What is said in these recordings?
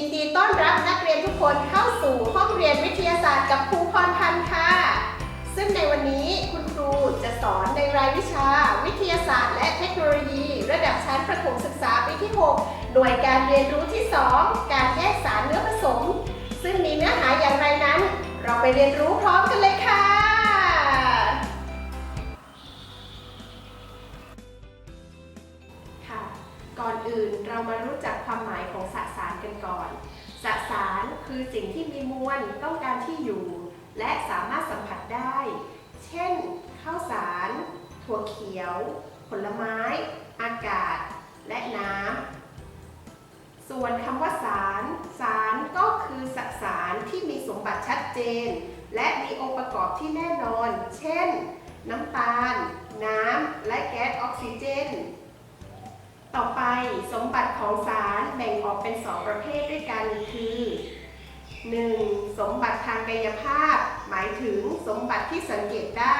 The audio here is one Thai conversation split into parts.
ยินดีต้อนรับนักเรียนทุกคนเข้าสู่ห้องเรียนวิทยาศาสตร์กับครูพรพันธ์ค่ะ ซึ่งในวันนี้คุณครูจะสอนในรายวิชา วิทยาศาสตร์และเทคโนโลยี ระดับชั้นประถมศึกษาปีที่ 6 หน่วยการเรียนรู้ที่ 2 การแยกสารเนื้อผสม ซึ่งมีเนื้อหาอย่างไรนั้น เราไปเรียนรู้พร้อมกันเลยค่ะ ก่อนอื่นเรามารู้จักความหมายของสสารกันก่อน สสารคือสิ่งที่มีมวลต้องการที่อยู่ และสามารถสัมผัสได้ เช่น ข้าวสาร ถั่วเขียว ผลไม้ อากาศ และน้ำ ส่วนคำว่าสาร สารก็คือสสารที่มีสมบัติชัดเจน และมีองค์ประกอบที่แน่นอน เช่น น้ำตาล น้ำ และแก๊สออกซิเจน สมบัติของสารแบ่งออกเป็น2ประเภทด้วยกันคือ 1. สมบัติทางกายภาพ หมายถึงสมบัติที่สังเกตได้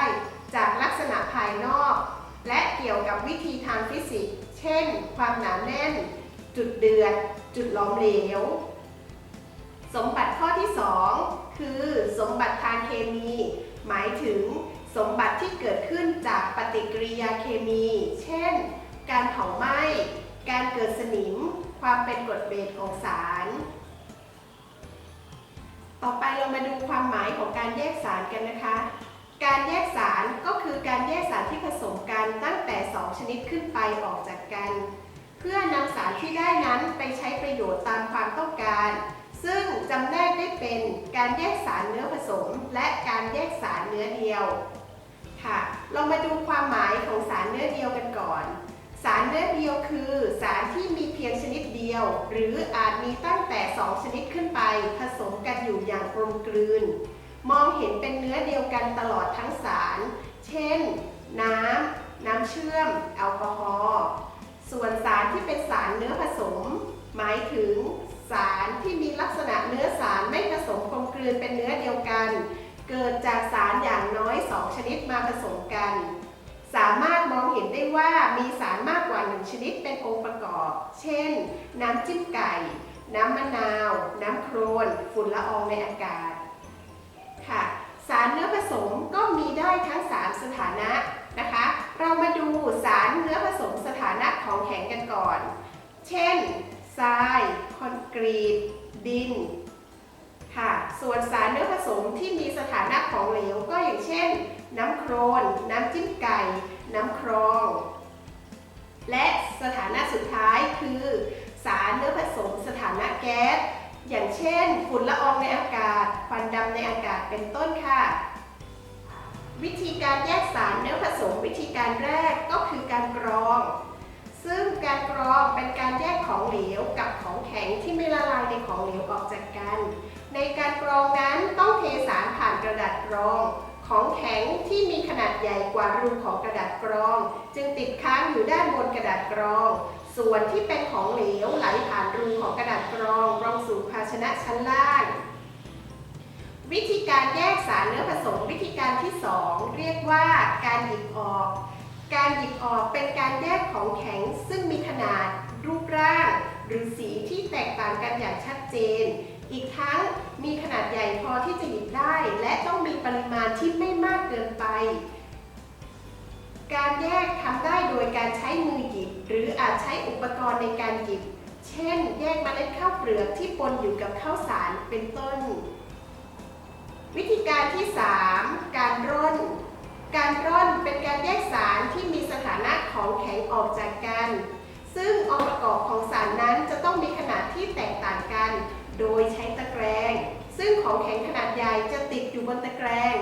จากลักษณะภายนอก และเกี่ยวกับวิธีทางฟิสิกส์ เช่น ความหนาแน่น จุดเดือด จุดหลอมเหลว สมบัติข้อที่ 2 คือสมบัติทางเคมี หมายถึงสมบัติที่เกิดขึ้นจากปฏิกิริยาเคมี เช่น การเผาไหม้ การเกิดสนิม ความเป็นกรดเบสของสาร ต่อไปเรามาดูความหมายของการแยกสารกันนะคะ การแยกสารก็คือการแยกสารที่ผสมกันตั้งแต่ 2 ชนิดขึ้นไปออกจากกัน เพื่อนำสารที่ได้นั้นไปใช้ประโยชน์ตามความต้องการ ซึ่งจำแนกได้เป็นการแยกสารเนื้อผสม และการแยกสารเนื้อเดียวค่ะ เรามาดูความหมายของสารเนื้อเดียวกันก่อน เนื้อเดียวคือ สารที่มีเพียงชนิดเดียว หรืออาจมีตั้งแต่ 2 ชนิดขึ้นไป ผสมกันอยู่อย่างกลมกลืน มองเห็นเป็นเนื้อเดียวกันตลอดทั้งสาร เช่น น้ำ น้ำเชื่อม แอลกอฮอล์ ส่วนสารที่เป็นสารเนื้อผสม หมายถึงสารที่มีลักษณะเนื้อสารไม่ผสมกลมกลืนเป็นเนื้อเดียวกัน เกิดจากสารอย่างน้อย 2 ชนิดมาผสมกัน สามารถ ห็นได้ว่ามีสารมากกว่า1ชนิดเป็นองค์ประกอบ เช่น น้ำจิ้มไก่ น้ำมะนาว น้ำโครน ฝุ่นละอองในอากาศ ค่ะ สารเนื้อผสมก็มีได้ทั้ง 3 สถานะนะคะ เรามาดูสารเนื้อผสมสถานะของแข็งกันก่อน เช่น ทราย คอนกรีต ดิน ค่ะ ส่วนสารเนื้อผสมที่มีสถานะของเหลวก็อย่างเช่น น้ำโครน น้ำจิ้มไก่ น้ำครอง และสถานะสุดท้ายคือ สารเนื้อผสมสถานะแก๊ส อย่างเช่น ฝุ่นละอองในอากาศควันดำในอากาศเป็นต้นค่ะ วิธีการแยกสารเนื้อผสมวิธีการแรกก็คือการกรอง ซึ่งการกรองเป็นการแยกของเหลวกับของแข็งที่ไม่ละลายในของเหลวออกจากกัน ในการกรองนั้นต้องเทสารผ่านกระดาษกรอง ของแข็งที่มีขนาดใหญ่กว่ารูของกระดาษกรอง จึงติดค้างอยู่ด้านบนกระดาษกรอง ส่วนที่เป็นของเหลวไหลผ่านรูของกระดาษกรองลงสู่ภาชนะชั้นล่าง วิธีการแยกสารเนื้อผสมวิธีการที่ 2 เรียกว่าการหยิบออก การหยิบออกเป็นการแยกของแข็งซึ่งมีขนาดรูปร่าง หรือสีที่แตกต่างกันอย่างชัดเจน อีกทั้งมีขนาดใหญ่พอที่จะหยิบได้ และต้องมีปริมาณที่ไม่มากเกินไป การแยกทำได้โดยการใช้มือหยิบ หรืออาจใช้อุปกรณ์ในการหยิบ เช่น แยกเมล็ดข้าวเปลือกที่ปนอยู่กับข้าวสารเป็นต้น วิธีการที่ 3 การร่อน การร่อนเป็นการแยกสารที่มีสถานะของแข็งออกจากกัน ซึ่งองค์ประกอบของสารนั้นจะต้องมีขนาดที่แตกต่างกัน โดยใช้ตะแกรง ซึ่งของแข็งขนาดใหญ่จะติดอยู่บนตะแกรง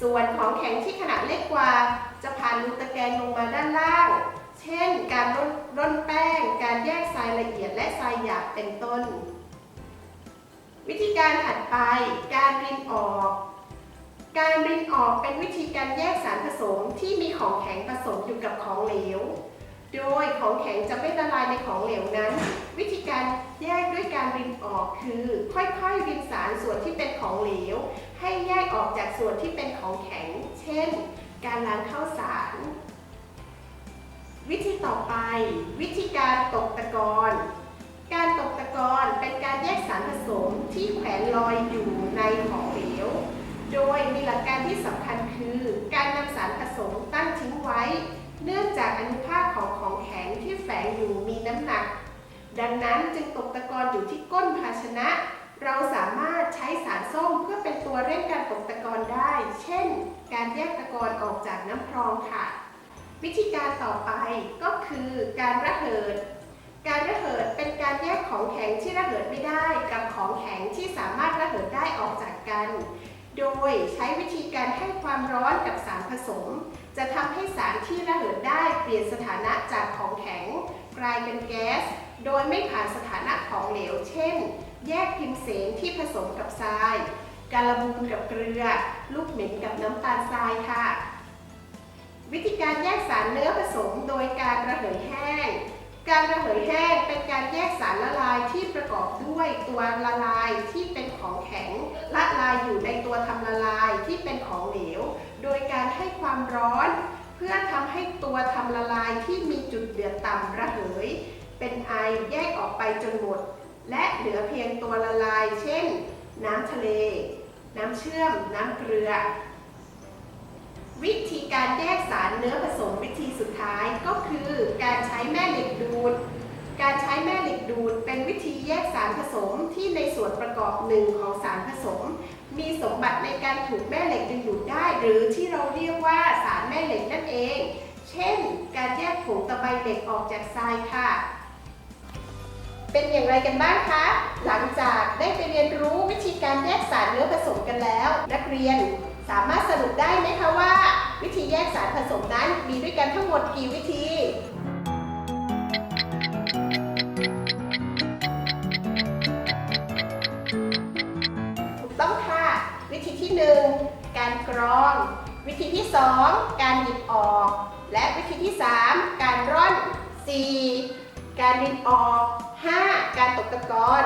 ส่วนของแข็งที่ขนาดเล็กกว่า จะผ่านรูตะแกรงลงมาด้านล่าง เช่น การร่อนรนแป้ง การแยกทรายละเอียดและทรายหยาบเป็นต้น วิธีการถัดไป การรินออก การรินออกเป็นวิธีการแยกสารผสมที่มีของแข็งผสมอยู่กับของเหลว โดยของแข็งจะไม่ละลายในของเหลวนั้น วิธีการแยกด้วยการรินออกคือ ค่อยๆรินสารส่วนที่เป็นของเหลว ให้แยกออกจากส่วนที่เป็นของแข็ง เช่น การล้างข้าวสาร วิธีต่อไป วิธีการตกตะกอนการตกตะกอนเป็นการแยกสารผสมที่แขวนลอยอยู่ในของเหลว โดยมีหลักการที่สำคัญคือ การนำสารผสมตั้งทิ้งไว้ เนื่องจากอนุภาคของของแข็งที่แฝงอยู่มีน้ำหนัก ดังนั้นจึงตกตะกอนอยู่ที่ก้นภาชนะ เราสามารถใช้สารส้มเพื่อเป็นตัวเร่งการตกตะกอนได้ เช่น การแยกตะกอนออกจากน้ำพรองค่ะ วิธีการต่อไปก็คือการระเหิด การระเหิดเป็นการแยกของแข็งที่ระเหิดไม่ได้กับของแข็งที่สามารถระเหิดได้ออกจากกัน โดยใช้วิธีการให้ความร้อนกับสารผสม จะทำให้สารที่ระเหิดได้เปลี่ยนสถานะจากของแข็ง กลายเป็นแก๊ส โดยไม่ผ่านสถานะของเหลว เช่น แยกพิมเสนที่ผสมกับทรายการบูนกับเกลือ ลูกเหม็นกับน้ำตาลทรายค่ะ วิธีการแยกสารเนื้อผสมโดยการระเหยแห้ง การระเหยแห้งเป็นการแยกสารละลายที่ประกอบด้วยตัวละลายที่เป็นของแข็งละลายอยู่ในตัวทำละลายที่เป็นของเหลว โดยการให้ความร้อน เพื่อทำให้ตัวทำละลายที่มีจุดเดือดต่ำระเหย เป็นไอแยกออกไปจนหมด และเหลือเพียงตัวละลาย เช่น น้ำทะเล น้ำเชื่อม น้ำเกลือ วิธีการแยกสารเนื้อผสมวิธีสุดท้ายก็คือการใช้แม่เหล็กดูด การใช้แม่เหล็ก ดูดเป็นวิธีแยกสารผสมที่ในส่วนประกอบหนึ่งของสารผสม มีสมบัติในการถูกแม่เหล็กดึงดูดได้ หรือที่เราเรียกว่าสารแม่เหล็กนั่นเอง เช่น การแยกผงตะไบเหล็กออกจากทรายค่ะ เป็นอย่างไรกันบ้างคะ หลังจากได้ไปเรียนรู้วิธีการแยกสารเนื้อผสมกันแล้ว นักเรียนสามารถสรุปได้ไหมคะว่า วิธีแยกสารผสมนั้นมีด้วยกันทั้งหมดกี่วิธี รอง วิธีที่ 2 การหยิบออก และวิธีที่ 3 การร่อน 4 การดินออก 5 การตกตะกอน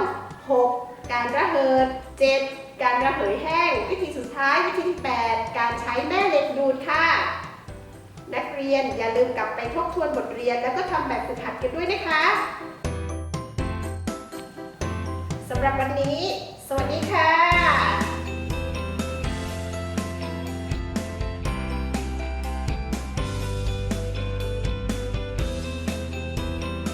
6การระเหิด 7 การระเหยแห้ง วิธีสุดท้ายวิธีที่ 8 การใช้แม่เหล็กดูดค่ะ นักเรียนอย่าลืมกลับไปทบทวนบทเรียนแล้วก็ทำแบบฝึกหัดกันด้วยนะคะสำหรับวันนี้ สวัสดีค่ะ